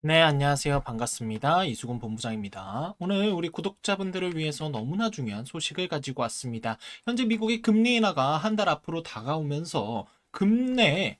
네, 안녕하세요. 반갑습니다. 이수근 본부장입니다. 오늘 우리 구독자분들을 위해서 너무나 중요한 소식을 가지고 왔습니다. 현재 미국의 금리 인하가 한 달 앞으로 다가오면서 금내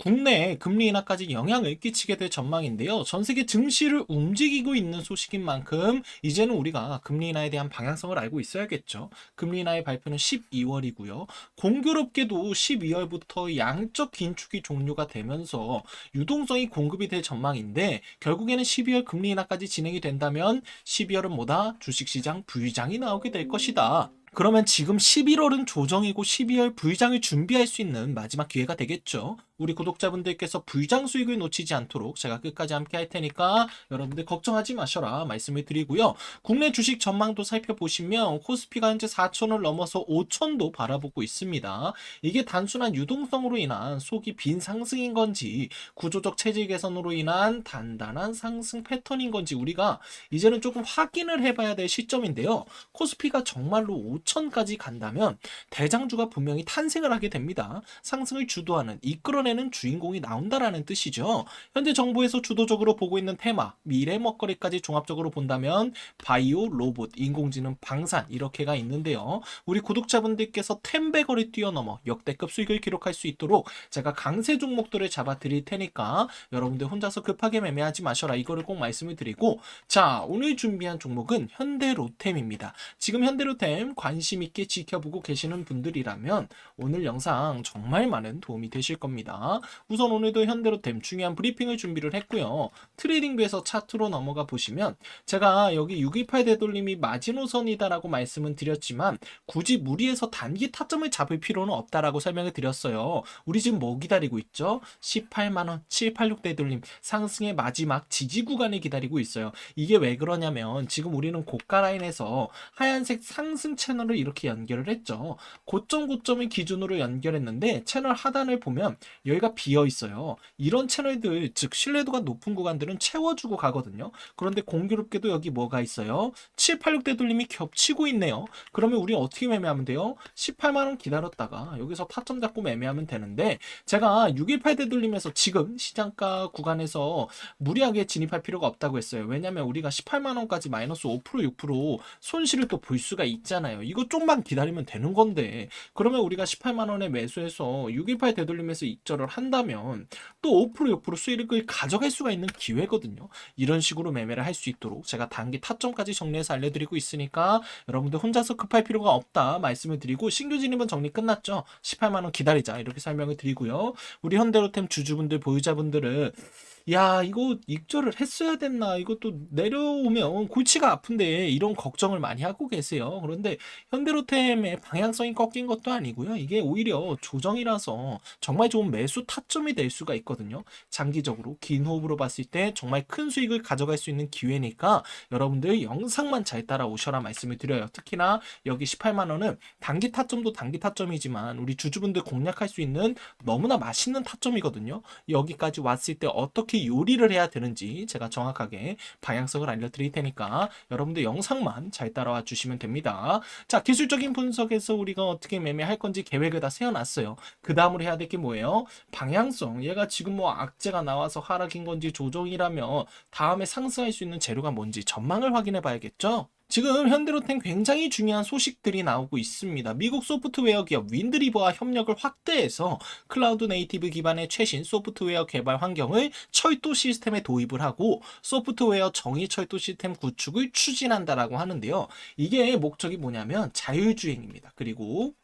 국내 금리 인하까지 영향을 끼치게 될 전망인데요. 전 세계 증시를 움직이고 있는 소식인 만큼 이제는 우리가 금리 인하에 대한 방향성을 알고 있어야겠죠. 금리 인하의 발표는 12월이고요. 공교롭게도 12월부터 양적 긴축이 종료가 되면서 유동성이 공급이 될 전망인데 결국에는 12월 금리 인하까지 진행이 된다면 12월은 뭐다? 주식시장 부위장이 나오게 될 것이다. 그러면 지금 11월은 조정이고 12월 부의장을 준비할 수 있는 마지막 기회가 되겠죠. 우리 구독자분들께서 부의장 수익을 놓치지 않도록 제가 끝까지 함께 할 테니까 여러분들 걱정하지 마셔라 말씀을 드리고요. 국내 주식 전망도 살펴보시면 코스피가 현재 4천을 넘어서 5천도 바라보고 있습니다. 이게 단순한 유동성으로 인한 속이 빈 상승인 건지 구조적 체질 개선으로 인한 단단한 상승 패턴인 건지 우리가 이제는 조금 확인을 해봐야 될 시점인데요. 코스피가 정말로 5천까지 간다면 대장주가 분명히 탄생을 하게 됩니다. 상승을 주도하는 이끌어내 는 주인공이 나온다라는 뜻이죠. 현재 정부에서 주도적으로 보고 있는 테마, 미래 먹거리까지 종합적으로 본다면 바이오, 로봇, 인공지능, 방산 이렇게가 있는데요. 우리 구독자분들께서 템베거리 뛰어넘어 역대급 수익을 기록할 수 있도록 제가 강세 종목들을 잡아 드릴 테니까 여러분들 혼자서 급하게 매매하지 마셔라 이거를 꼭 말씀을 드리고 자 오늘 준비한 종목은 현대로템입니다. 지금 현대로템 관심 있게 지켜보고 계시는 분들이라면 오늘 영상 정말 많은 도움이 되실 겁니다. 우선 오늘도 현대로템 중요한 브리핑을 준비를 했고요. 트레이딩부에서 차트로 넘어가 보시면 제가 여기 628 되돌림이 마지노선이다라고 말씀은 드렸지만 굳이 무리해서 단기 타점을 잡을 필요는 없다라고 설명을 드렸어요. 우리 지금 뭐 기다리고 있죠? 18만원, 786 되돌림 상승의 마지막 지지 구간을 기다리고 있어요. 이게 왜 그러냐면 지금 우리는 고가 라인에서 하얀색 상승 채널을 이렇게 연결을 했죠. 고점 고점을 기준으로 연결했는데 채널 하단을 보면 여기가 비어 있어요. 이런 채널들 즉 신뢰도가 높은 구간들은 채워주고 가거든요. 그런데 공교롭게도 여기 뭐가 있어요? 786 되돌림이 겹치고 있네요. 그러면 우리 어떻게 매매하면 돼요? 18만 원 기다렸다가 여기서 타점 잡고 매매하면 되는데 제가 618 되돌림에서 지금 시장가 구간에서 무리하게 진입할 필요가 없다고 했어요. 왜냐면 우리가 18만 원까지 마이너스 5% 6% 손실을 또 볼 수가 있잖아요. 이거 좀만 기다리면 되는 건데 그러면 우리가 18만 원에 매수해서 618 되돌림에서 입절 을 한다면 또 5% 6% 수익을 가져갈 수가 있는 기회거든요. 이런 식으로 매매를 할 수 있도록 제가 단기 타점까지 정리해서 알려드리고 있으니까 여러분들 혼자서 급할 필요가 없다 말씀을 드리고 신규 진입은 정리 끝났죠. 18만 원 기다리자 이렇게 설명을 드리고요. 우리 현대로템 주주분들 보유자분들은 야 이거 입절을 했어야 됐나? 이것도 내려오면 골치가 아픈데 이런 걱정을 많이 하고 계세요. 그런데 현대로템의 방향성이 꺾인 것도 아니고요. 이게 오히려 조정이라서 정말 좋은 매수 타점이 될 수가 있거든요. 장기적으로 긴 호흡으로 봤을 때 정말 큰 수익을 가져갈 수 있는 기회니까 여러분들 영상만 잘 따라오셔라 말씀을 드려요. 특히나 여기 18만 원은 단기 타점도 단기 타점이지만 우리 주주분들 공략할 수 있는 너무나 맛있는 타점이거든요. 여기까지 왔을 때 어떻게 요리를 해야 되는지 제가 정확하게 방향성을 알려드릴 테니까 여러분들 영상만 잘 따라와 주시면 됩니다. 자, 기술적인 분석에서 우리가 어떻게 매매할 건지 계획을 다 세워놨어요. 그 다음으로 해야 될 게 뭐예요? 방향성. 얘가 지금 뭐 악재가 나와서 하락인 건지 조정이라면 다음에 상승할 수 있는 재료가 뭔지 전망을 확인해 봐야겠죠? 지금 현대로템 굉장히 중요한 소식들이 나오고 있습니다. 미국 소프트웨어 기업 윈드리버와 협력을 확대해서 클라우드 네이티브 기반의 최신 소프트웨어 개발 환경을 철도 시스템에 도입을 하고 소프트웨어 정의 철도 시스템 구축을 추진한다라고 하는데요. 이게 목적이 뭐냐면 자율주행입니다. 그리고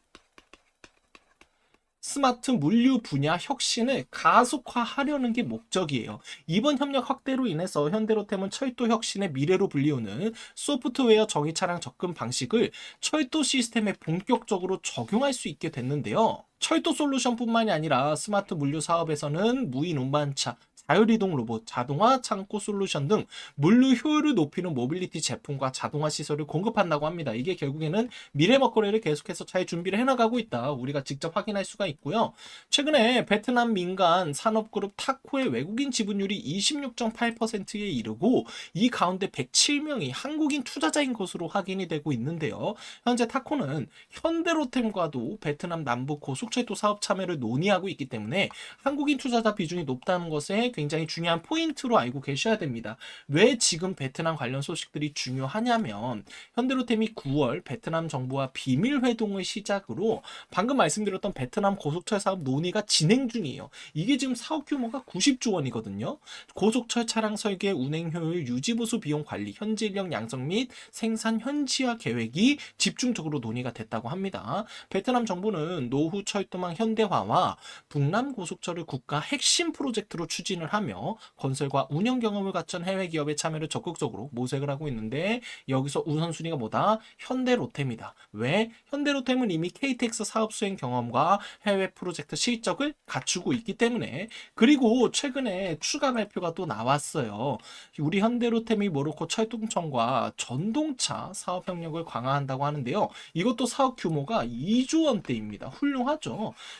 스마트 물류 분야 혁신을 가속화하려는 게 목적이에요. 이번 협력 확대로 인해서 현대로템은 철도 혁신의 미래로 불리우는 소프트웨어 정의 차량 접근 방식을 철도 시스템에 본격적으로 적용할 수 있게 됐는데요. 철도 솔루션뿐만이 아니라 스마트 물류 사업에서는 무인 운반차, 자율이동 로봇, 자동화 창고 솔루션 등 물류 효율을 높이는 모빌리티 제품과 자동화 시설을 공급한다고 합니다. 이게 결국에는 미래 먹거리를 계속해서 잘 준비를 해나가고 있다. 우리가 직접 확인할 수가 있고요. 최근에 베트남 민간 산업그룹 타코의 외국인 지분율이 26.8%에 이르고 이 가운데 107명이 한국인 투자자인 것으로 확인이 되고 있는데요. 현재 타코는 현대로템과도 베트남 남부 고속 고속철도 사업 참여를 논의하고 있기 때문에 한국인 투자자 비중이 높다는 것에 굉장히 중요한 포인트로 알고 계셔야 됩니다. 왜 지금 베트남 관련 소식들이 중요하냐면 현대로템이 9월 베트남 정부와 비밀 회동을 시작으로 방금 말씀드렸던 베트남 고속철 사업 논의가 진행 중이에요. 이게 지금 사업 규모가 90조 원이거든요. 고속철 차량 설계, 운행 효율, 유지 보수 비용 관리, 현지 인력 양성 및 생산 현지화 계획이 집중적으로 논의가 됐다고 합니다. 베트남 정부는 노후 철 도망 현대화와 북남 고속철을 국가 핵심 프로젝트로 추진을 하며 건설과 운영 경험을 갖춘 해외 기업의 참여를 적극적으로 모색을 하고 있는데 여기서 우선순위가 뭐다? 현대로템이다. 왜? 현대로템은 이미 KTX 사업 수행 경험과 해외 프로젝트 실적을 갖추고 있기 때문에 그리고 최근에 추가 발표가 또 나왔어요. 우리 현대로템이 모로코 철도청과 전동차 사업 협력을 강화한다고 하는데요. 이것도 사업 규모가 2조 원대입니다. 훌륭하죠.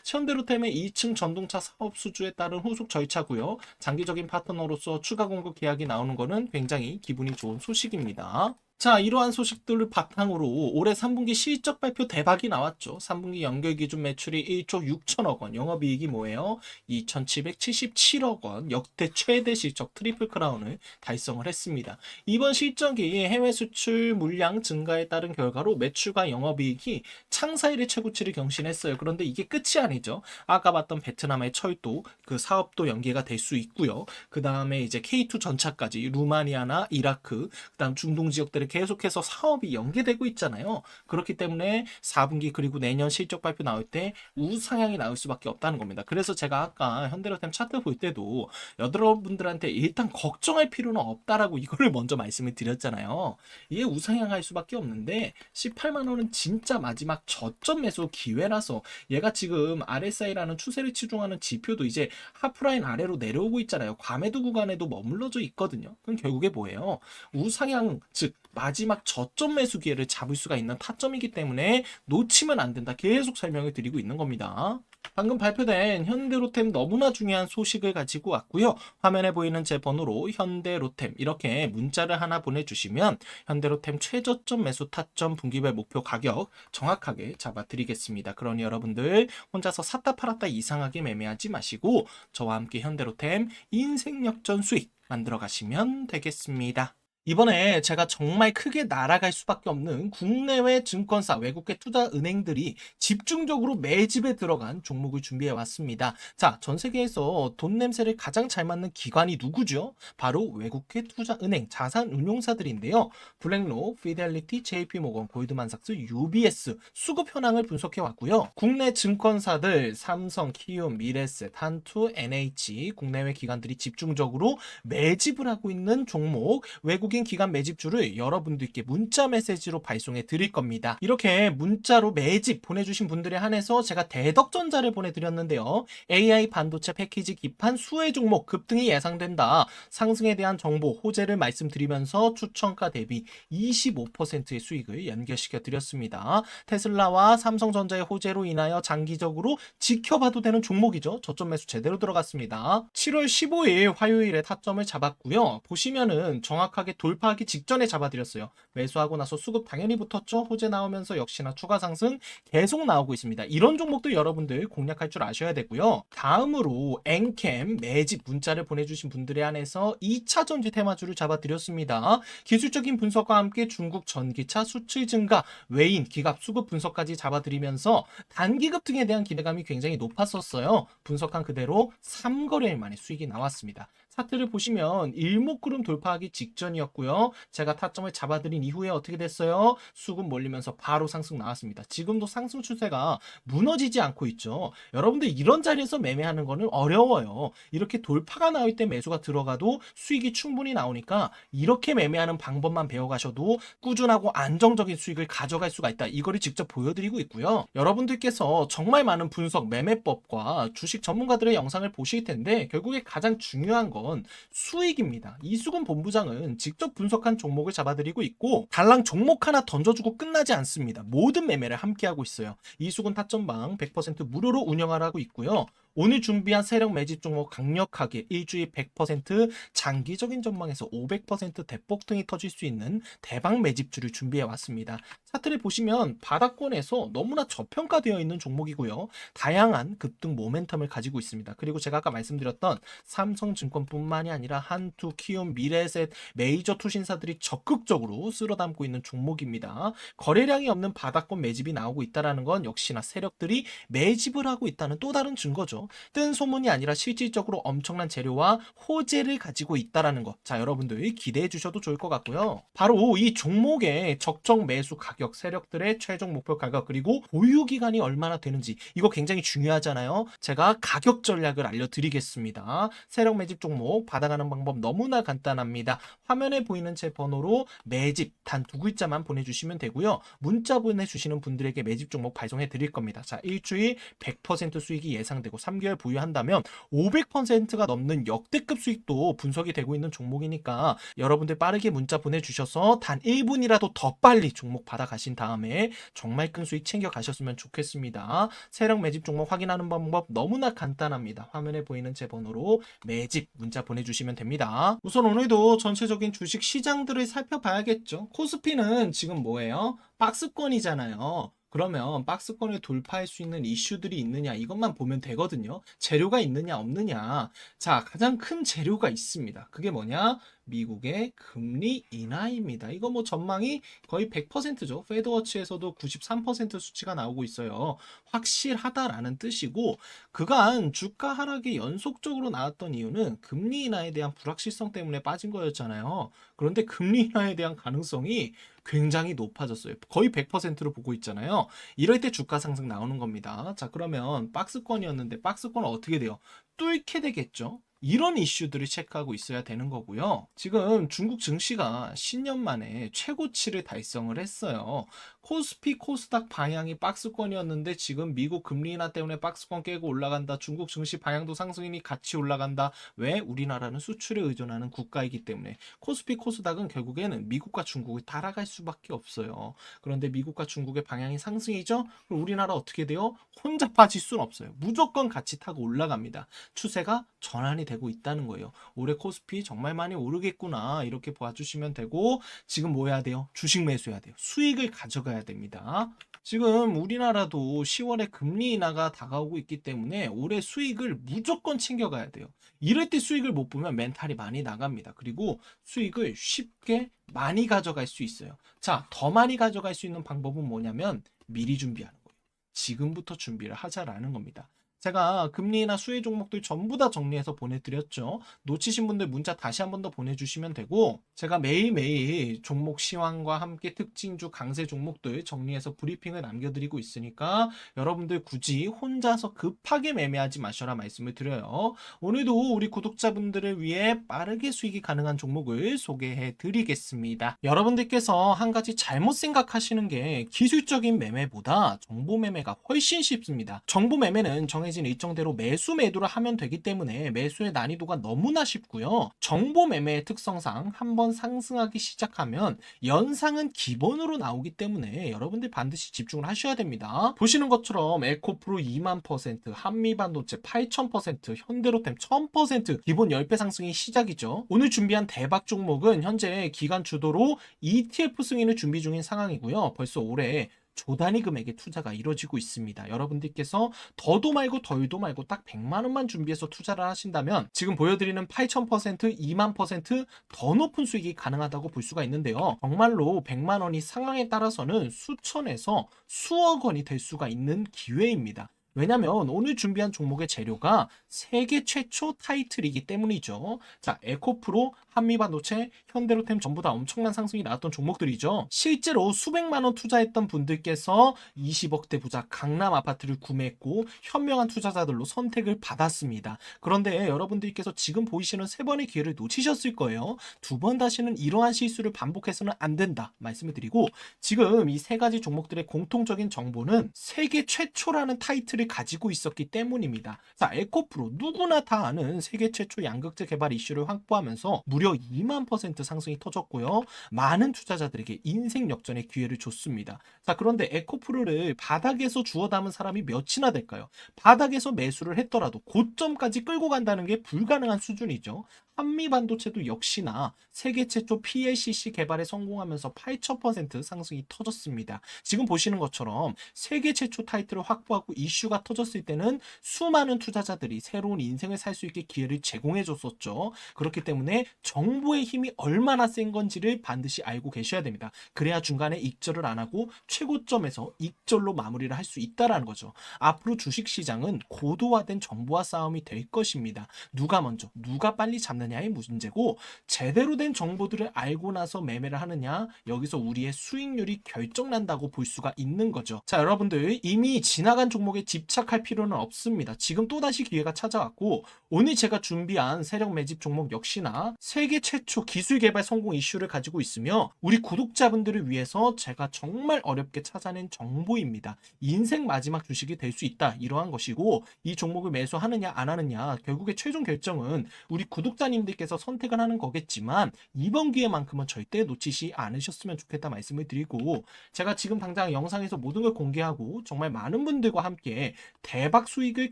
현대로템의 2층 전동차 사업 수주에 따른 후속 절차고요. 장기적인 파트너로서 추가 공급 계약이 나오는 것은 굉장히 기분이 좋은 소식입니다. 자, 이러한 소식들을 바탕으로 올해 3분기 실적 발표 대박이 나왔죠. 3분기 연결 기준 매출이 1조 6천억 원, 영업이익이 뭐예요? 2,777억 원, 역대 최대 실적 트리플 크라운을 달성을 했습니다. 이번 실적이 해외 수출 물량 증가에 따른 결과로 매출과 영업이익이 창사 일의 최고치를 경신했어요. 그런데 이게 끝이 아니죠. 아까 봤던 베트남의 철도 그 사업도 연계가 될 수 있고요. 그 다음에 이제 K2 전차까지 루마니아나 이라크, 그 다음 중동 지역들에 계속해서 사업이 연계되고 있잖아요. 그렇기 때문에 4분기 그리고 내년 실적 발표 나올 때 우상향이 나올 수밖에 없다는 겁니다. 그래서 제가 아까 현대로템 차트 볼 때도 여러분들한테 일단 걱정할 필요는 없다라고 이거를 먼저 말씀을 드렸잖아요. 이게 우상향할 수밖에 없는데 18만 원은 진짜 마지막 저점 매수 기회라서 얘가 지금 RSI라는 추세를 치중하는 지표도 이제 하프라인 아래로 내려오고 있잖아요. 과매도 구간에도 머물러져 있거든요. 그럼 결국에 뭐예요? 우상향 즉 마지막 저점 매수 기회를 잡을 수가 있는 타점이기 때문에 놓치면 안 된다. 계속 설명을 드리고 있는 겁니다. 방금 발표된 현대로템 너무나 중요한 소식을 가지고 왔고요. 화면에 보이는 제 번호로 현대로템 이렇게 문자를 하나 보내주시면 현대로템 최저점 매수 타점 분기별 목표 가격 정확하게 잡아드리겠습니다. 그러니 여러분들 혼자서 샀다 팔았다 이상하게 매매하지 마시고 저와 함께 현대로템 인생 역전 수익 만들어 가시면 되겠습니다. 이번에 제가 정말 크게 날아갈 수밖에 없는 국내외 증권사, 외국계 투자 은행들이 집중적으로 매집에 들어간 종목을 준비해 왔습니다. 자, 전 세계에서 돈 냄새를 가장 잘 맡는 기관이 누구죠? 바로 외국계 투자 은행, 자산 운용사들인데요. 블랙록, 피델리티, JP모건, 골드만삭스, UBS 수급 현황을 분석해 왔고요. 국내 증권사들 삼성, 키움, 미래셋, 한투, NH 국내외 기관들이 집중적으로 매집을 하고 있는 종목, 외국인 기관 매집주를 여러분들께 문자 메시지로 발송해 드릴 겁니다. 이렇게 문자로 매집 보내주신 분들에 한해서 제가 대덕전자를 보내드렸는데요. AI 반도체 패키지 기판 수혜 종목 급등이 예상된다. 상승에 대한 정보, 호재를 말씀드리면서 추천가 대비 25%의 수익을 연결시켜 드렸습니다. 테슬라와 삼성전자의 호재로 인하여 장기적으로 지켜봐도 되는 종목이죠. 저점 매수 제대로 들어갔습니다. 7월 15일 화요일에 타점을 잡았고요. 보시면은 정확하게 돌파하기 직전에 잡아드렸어요. 매수하고 나서 수급 당연히 붙었죠. 호재 나오면서 역시나 추가 상승 계속 나오고 있습니다. 이런 종목도 여러분들 공략할 줄 아셔야 되고요. 다음으로 엔캠 매집 문자를 보내주신 분들에 한해서 2차 전지 테마주를 잡아드렸습니다. 기술적인 분석과 함께 중국 전기차 수출 증가, 외인, 기갑, 수급 분석까지 잡아드리면서 단기급 등에 대한 기대감이 굉장히 높았었어요. 분석한 그대로 3거래일 만에 수익이 나왔습니다. 차트를 보시면 일목구름 돌파하기 직전이었고요. 제가 타점을 잡아드린 이후에 어떻게 됐어요? 수급 몰리면서 바로 상승 나왔습니다. 지금도 상승 추세가 무너지지 않고 있죠. 여러분들 이런 자리에서 매매하는 거는 어려워요. 이렇게 돌파가 나올 때 매수가 들어가도 수익이 충분히 나오니까 이렇게 매매하는 방법만 배워가셔도 꾸준하고 안정적인 수익을 가져갈 수가 있다. 이거를 직접 보여드리고 있고요. 여러분들께서 정말 많은 분석, 매매법과 주식 전문가들의 영상을 보실 텐데 결국에 가장 중요한 건 수익입니다. 이수근 본부장은 직접 분석한 종목을 잡아드리고 있고 달랑 종목 하나 던져주고 끝나지 않습니다. 모든 매매를 함께 하고 있어요. 이수근 타점방 100% 무료로 운영하라고 있고요. 오늘 준비한 세력 매집 종목 강력하게 일주일 100% 장기적인 전망에서 500% 대폭등이 터질 수 있는 대박 매집주를 준비해 왔습니다. 차트를 보시면 바닥권에서 너무나 저평가되어 있는 종목이고요. 다양한 급등 모멘텀을 가지고 있습니다. 그리고 제가 아까 말씀드렸던 삼성증권뿐만이 아니라 한투, 키움, 미래셋, 메이저 투신사들이 적극적으로 쓸어담고 있는 종목입니다. 거래량이 없는 바닥권 매집이 나오고 있다는 건 역시나 세력들이 매집을 하고 있다는 또 다른 증거죠. 뜬 소문이 아니라 실질적으로 엄청난 재료와 호재를 가지고 있다는 것. 자, 여러분들 기대해 주셔도 좋을 것 같고요. 바로 이 종목의 적정 매수 가격, 세력들의 최종 목표 가격, 그리고 보유 기간이 얼마나 되는지 이거 굉장히 중요하잖아요. 제가 가격 전략을 알려드리겠습니다. 세력 매집 종목 받아가는 방법 너무나 간단합니다. 화면에 보이는 제 번호로 매집 단 두 글자만 보내주시면 되고요. 문자 보내주시는 분들에게 매집 종목 발송해 드릴 겁니다. 자, 일주일 100% 수익이 예상되고 3 개월 보유한다면 500%가 넘는 역대급 수익도 분석이 되고 있는 종목이니까 여러분들 빠르게 문자 보내주셔서 단 1분이라도 더 빨리 종목 받아가신 다음에 정말 큰 수익 챙겨 가셨으면 좋겠습니다. 세력 매집 종목 확인하는 방법 너무나 간단합니다. 화면에 보이는 제 번호로 매집 문자 보내주시면 됩니다. 우선 오늘도 전체적인 주식 시장들을 살펴봐야겠죠. 코스피는 지금 뭐예요? 박스권이잖아요. 그러면 박스권을 돌파할 수 있는 이슈들이 있느냐 이것만 보면 되거든요. 재료가 있느냐 없느냐. 자, 가장 큰 재료가 있습니다. 그게 뭐냐? 미국의 금리 인하입니다. 이거 뭐 전망이 거의 100%죠. 페드워치에서도 93% 수치가 나오고 있어요. 확실하다라는 뜻이고 그간 주가 하락이 연속적으로 나왔던 이유는 금리 인하에 대한 불확실성 때문에 빠진 거였잖아요. 그런데 금리 인하에 대한 가능성이 굉장히 높아졌어요. 거의 100%로 보고 있잖아요. 이럴 때 주가 상승 나오는 겁니다. 자, 그러면 박스권이었는데 박스권은 어떻게 돼요? 뚫게 되겠죠? 이런 이슈들을 체크하고 있어야 되는 거고요. 지금 중국 증시가 10년 만에 최고치를 달성을 했어요. 코스피, 코스닥 방향이 박스권이었는데 지금 미국 금리 인하 때문에 박스권 깨고 올라간다. 중국 증시 방향도 상승이니 같이 올라간다. 왜? 우리나라는 수출에 의존하는 국가이기 때문에. 코스피, 코스닥은 결국에는 미국과 중국을 따라갈 수밖에 없어요. 그런데 미국과 중국의 방향이 상승이죠? 그럼 우리나라 어떻게 돼요? 혼자 빠질 수는 없어요. 무조건 같이 타고 올라갑니다. 추세가 전환이 되고 있다는 거예요. 올해 코스피 정말 많이 오르겠구나. 이렇게 봐주시면 되고, 지금 뭐 해야 돼요? 주식 매수해야 돼요. 수익을 가져가야 됩니다. 지금 우리나라도 10월에 금리 인하가 다가오고 있기 때문에 올해 수익을 무조건 챙겨가야 돼요. 이럴 때 수익을 못 보면 멘탈이 많이 나갑니다. 그리고 수익을 쉽게 많이 가져갈 수 있어요. 자, 더 많이 가져갈 수 있는 방법은 뭐냐면 미리 준비하는 거예요. 지금부터 준비를 하자라는 겁니다. 제가 금리나 수혜 종목들 전부 다 정리해서 보내드렸죠. 놓치신 분들 문자 다시 한 번 더 보내주시면 되고 제가 매일매일 종목 시황과 함께 특징주 강세 종목들 정리해서 브리핑을 남겨드리고 있으니까 여러분들 굳이 혼자서 급하게 매매하지 마셔라 말씀을 드려요. 오늘도 우리 구독자분들을 위해 빠르게 수익이 가능한 종목을 소개해 드리겠습니다. 여러분들께서 한 가지 잘못 생각하시는 게 기술적인 매매보다 정보 매매가 훨씬 쉽습니다. 정보 매매는 정해진 일정대로 매수 매도를 하면 되기 때문에 매수의 난이도가 너무나 쉽고요. 정보 매매의 특성상 한번 상승하기 시작하면 연상은 기본으로 나오기 때문에 여러분들 반드시 집중을 하셔야 됩니다. 보시는 것처럼 에코프로 2만 퍼센트, 한미반도체 8천 퍼센트, 현대로템 1000% 기본 10배 상승이 시작이죠. 오늘 준비한 대박 종목은 현재 기간 주도로 ETF 승인을 준비 중인 상황이고요. 벌써 올해 조 단위 금액의 투자가 이루어지고 있습니다. 여러분들께서 더도 말고 덜도 말고 딱 100만 원만 준비해서 투자를 하신다면 지금 보여드리는 8,000%, 2만 퍼센트 더 높은 수익이 가능하다고 볼 수가 있는데요. 정말로 100만 원이 상황에 따라서는 수천에서 수억 원이 될 수가 있는 기회입니다. 왜냐면 오늘 준비한 종목의 재료가 세계 최초 타이틀이기 때문이죠. 자, 에코프로, 한미반도체, 현대로템 전부 다 엄청난 상승이 나왔던 종목들이죠. 실제로 수백만 원 투자했던 분들께서 20억대 부자 강남 아파트를 구매했고 현명한 투자자들로 선택을 받았습니다. 그런데 여러분들께서 지금 보이시는 세 번의 기회를 놓치셨을 거예요. 두 번 다시는 이러한 실수를 반복해서는 안 된다 말씀을 드리고 지금 이 세 가지 종목들의 공통적인 정보는 세계 최초라는 타이틀을 가지고 있었기 때문입니다. 자, 에코프로 누구나 다 아는 세계 최초 양극재 개발 이슈를 확보하면서 무려 무려 2만 퍼센트 상승이 터졌고요. 많은 투자자들에게 인생 역전의 기회를 줬습니다. 자, 그런데 에코프로를 바닥에서 주워 담은 사람이 몇이나 될까요? 바닥에서 매수를 했더라도 고점까지 끌고 간다는 게 불가능한 수준이죠. 한미 반도체도 역시나 세계 최초 PLCC 개발에 성공하면서 8,000% 상승이 터졌습니다. 지금 보시는 것처럼 세계 최초 타이틀을 확보하고 이슈가 터졌을 때는 수많은 투자자들이 새로운 인생을 살 수 있게 기회를 제공해 줬었죠. 그렇기 때문에 정보의 힘이 얼마나 센 건지를 반드시 알고 계셔야 됩니다. 그래야 중간에 익절을 안 하고 최고점에서 익절로 마무리를 할 수 있다라는 거죠. 앞으로 주식 시장은 고도화된 정보화 싸움이 될 것입니다. 누가 먼저, 누가 빨리 잡 느냐의 문제고 제대로 된 정보들을 알고 나서 매매를 하느냐 여기서 우리의 수익률이 결정난다고 볼 수가 있는 거죠. 자, 여러분들 이미 지나간 종목에 집착할 필요는 없습니다. 지금 또다시 기회가 찾아왔고 오늘 제가 준비한 세력 매집 종목 역시나 세계 최초 기술 개발 성공 이슈를 가지고 있으며 우리 구독자분들을 위해서 제가 정말 어렵게 찾아낸 정보입니다. 인생 마지막 주식이 될 수 있다 이러한 것이고 이 종목을 매수하느냐 안 하느냐 결국에 최종 결정은 우리 구독자님 들께서 선택을 하는 거겠지만 이번 기회만큼은 절대 놓치지 않으셨으면 좋겠다 말씀을 드리고 제가 지금 당장 영상에서 모든 걸 공개하고 정말 많은 분들과 함께 대박 수익을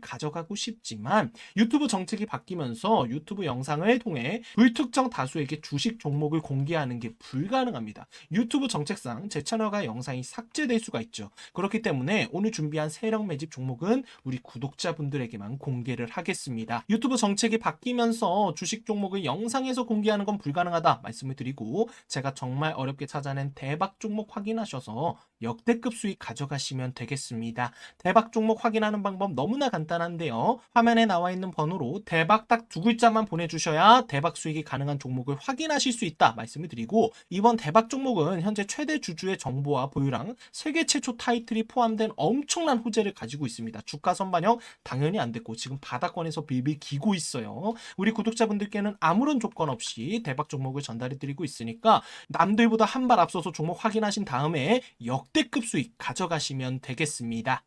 가져가고 싶지만 유튜브 정책이 바뀌면서 유튜브 영상을 통해 불특정 다수에게 주식 종목을 공개하는 게 불가능합니다. 유튜브 정책상 제 채널과 영상이 삭제될 수가 있죠. 그렇기 때문에 오늘 준비한 세력 매집 종목은 우리 구독자분들에게만 공개를 하겠습니다. 유튜브 정책이 바뀌면서 주식 종 목을 영상에서 공개하는 건 불가능하다 말씀을 드리고 제가 정말 어렵게 찾아낸 대박 종목 확인하셔서 역대급 수익 가져가시면 되겠습니다. 대박 종목 확인하는 방법 너무나 간단한데요. 화면에 나와 있는 번호로 대박 딱 두 글자만 보내주셔야 대박 수익이 가능한 종목을 확인하실 수 있다 말씀을 드리고 이번 대박 종목은 현재 최대 주주의 정보와 보유랑 세계 최초 타이틀이 포함된 엄청난 호재를 가지고 있습니다. 주가 선반영 당연히 안 됐고 지금 바닥권에서 빌빌 기고 있어요. 우리 구독자분들께 는 아무런 조건 없이 대박 종목을 전달해 드리고 있으니까 남들보다 한 발 앞서서 종목 확인하신 다음에 역대급 수익 가져가시면 되겠습니다.